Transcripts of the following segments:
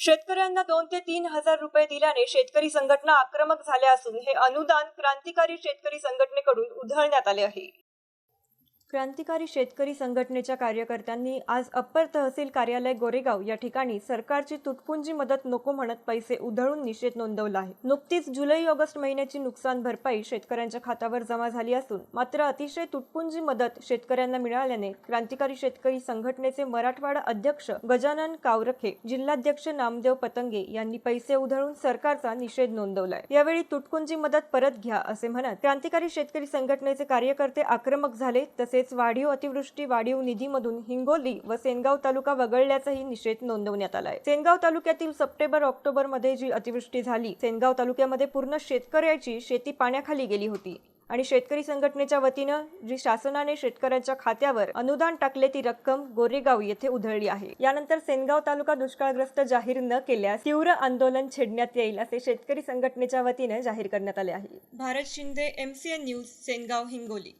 शेतकऱ्यांना दोन ते तीन हजार रुपये दिल्याने शेतकरी संघटना आक्रमक झाल्या असून हे अनुदान क्रांतिकारी शेतकरी संघटनेकडून उधळण्यात आले आहे. क्रांतिकारी शेतकरी संघटनेच्या कार्यकर्त्यांनी आज अप्पर तहसील कार्यालय गोरेगाव या ठिकाणी सरकारची तुटपुंजी मदत नको म्हणत पैसे उधळून निषेध नोंदवला आहे. नुकतीच जुलै ऑगस्ट महिन्याची नुकसान भरपाई शेतकऱ्यांच्या खात्यावर जमा झाली असून मात्र अतिशय तुटपुंजी मदत शेतकऱ्यांना मिळाल्याने क्रांतिकारी शेतकरी संघटनेचे मराठवाडा अध्यक्ष गजानन कावरखे जिल्हाध्यक्ष नामदेव पतंगे यांनी पैसे उधळून सरकारचा निषेध नोंदवलाय. यावेळी तुटपुंजी मदत परत घ्या असे म्हणत क्रांतिकारी शेतकरी संघटनेचे कार्यकर्ते आक्रमक झाले तसेच वाढीव अतिवृष्टी वाढीव निधीमधून हिंगोली व सेनगाव तालुका वगळल्याचाही निषेध नोंदवण्यात आलाय. सेनगाव तालुक्यातील सप्टेंबर ऑक्टोबरमध्ये जी अतिवृष्टी झाली सेनगाव तालुक्यामध्ये पूर्ण शेतकऱ्याची शेती पाण्याखाली गेली होती. आणि शेतकरी संघटनेच्या वतीनं जी शासनाने शेतकऱ्यांच्या खात्यावर अनुदान टाकले ती रक्कम गोरेगाव येथे उधळली आहे. यानंतर सेनगाव तालुका दुष्काळग्रस्त जाहीर न केल्यास तीव्र आंदोलन छेडण्यात येईल असे शेतकरी संघटनेच्या वतीने जाहीर करण्यात आले आहे. Bharat Shinde MCN news Sengaon Hingoli.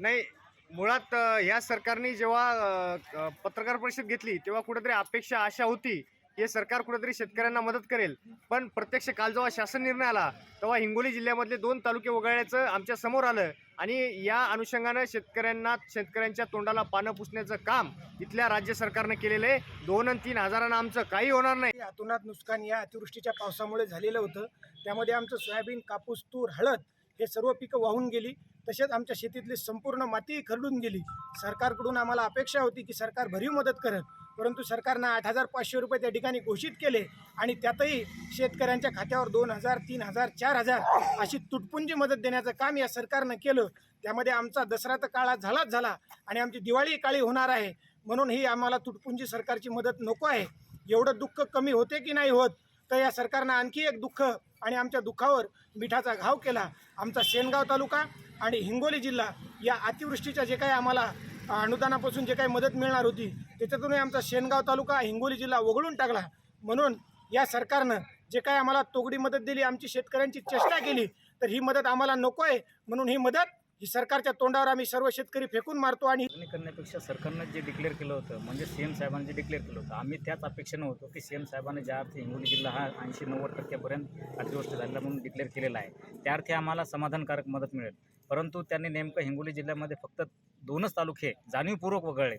नाही मुळात ह्या सरकारने जेव्हा पत्रकार परिषद घेतली तेव्हा कुठेतरी अपेक्षा आशा होती हे सरकार कुठेतरी शेतकऱ्यांना मदत करेल. पण प्रत्यक्ष काल जेव्हा शासन निर्णय आला तेव्हा हिंगोली जिल्ह्यामधले दोन तालुके वगळण्याचं आमच्यासमोर आलं आणि या अनुषंगानं शेतकऱ्यांना शेतकऱ्यांच्या तोंडाला पानं पुसण्याचं काम इथल्या राज्य सरकारनं केलेलं आहे. दोन आणि तीन हजारानं आमचं काही होणार नाही. अतोनात नुकसान या अतिवृष्टीच्या पावसामुळे झालेलं होतं. त्यामध्ये आमचं सोयाबीन कापूस तूर हळद हे सर्व पिकं वाहून गेली. तसेच आमच्या शेतीतली संपूर्ण माती खरडून गेली. सरकारकडून आम्हाला अपेक्षा होती की सरकार भरीव मदत करेल. परंतु सरकारनं आठ हजार पाचशे रुपये त्या ठिकाणी घोषित केले आणि त्यातही शेतकऱ्यांच्या खात्यावर दोन हजार तीन हजार चार हजार अशी तुटपुंजी मदत देण्याचं काम या सरकारनं केलं. त्यामध्ये आमचा दसरा तर काळा झालाच झाला आणि आमची दिवाळी काळी होणार आहे. म्हणून ही आम्हाला तुटपुंजी सरकारची मदत नको आहे. एवढं दुःख कमी होते की नाही होत? तर या सरकारनं आणखी एक दुःख आणि आमच्या दुःखावर मिठाचा घाव केला. आमचा शेनगाव तालुका आणि हिंगोली जिल्हा या अतिवृष्टीच्या जे काही आम्हाला अनुदानापासून जे काही मदत मिळणार होती त्याच्यातूनही आमचा शेनगाव तालुका हिंगोली जिल्हा वगळून टाकला. म्हणून या सरकारनं जे काही आम्हाला तोगडी मदत दिली आमची शेतकऱ्यांची चेष्टा केली तर ही मदत आम्हाला नको आहे म्हणून ही मदत ही सरकारच्या तोंडावर आम्ही सर्व शेतकरी फेकून मारतो आणि करण्यापेक्षा सरकारनं जे डिक्लेअर केलं होतं म्हणजे सी एम साहेबांनी जे डिक्लेअर केलं होतं आम्ही त्याच अपेक्षेनं होतो की सी एम साहेबांनी ज्या अर्थी हिंगोली जिल्हा हा ऐंशी नव्वद टक्क्यापर्यंत अतिवृष्टी झालेला म्हणून डिक्लेअर केलेला आहे. त्या अर्थी आम्हाला समाधानकारक मदत मिळेल. परंतु त्यांनी नेमकं हिंगोली जिल्ह्यामध्ये फक्त दोनच तालुके जाणीवपूर्वक वगळले.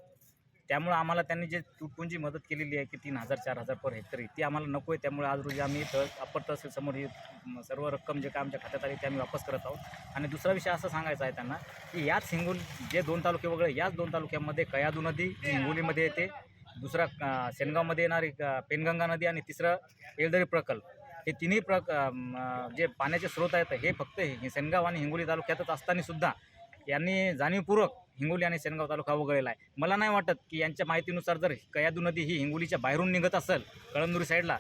त्यामुळे आम्हाला त्यांनी जे तुटपुंजी मदत केलेली आहे की तीन हजार चार हजार पर हेक्टरी ती आम्हाला नको आहे त्यामुळे आज रोजी आम्ही तर अप्पर तहसीलसमोर ही सर्व रक्कम जे काय आमच्या खात्यात आली ते आम्ही वापस करत आहोत. आणि दुसरा विषय असं सांगायचा आहे त्यांना की याच हिंगोली जे दोन तालुके वगैरे याच दोन तालुक्यामध्ये कयादू नदी हिंगोलीमध्ये येते. दुसरा सेनगावमध्ये येणारी पेनगंगा नदी आणि तिसरं येलदरी प्रकल्प. हे तिन्ही प्रक जे पाण्याचे स्रोत आहेत हे फक्त हे सेनगाव आणि हिंगोली तालुक्यातच असताना सुद्धा यांनी जाणीवपूर्वक हिंगोली आणि सेनगाव तालुका वगळलेला आहे. मला नाही वाटत की यांच्या माहितीनुसार जर कयादू नदी ही हिंगोलीच्या बाहेरून निघत असेल कळमनुरी साईडला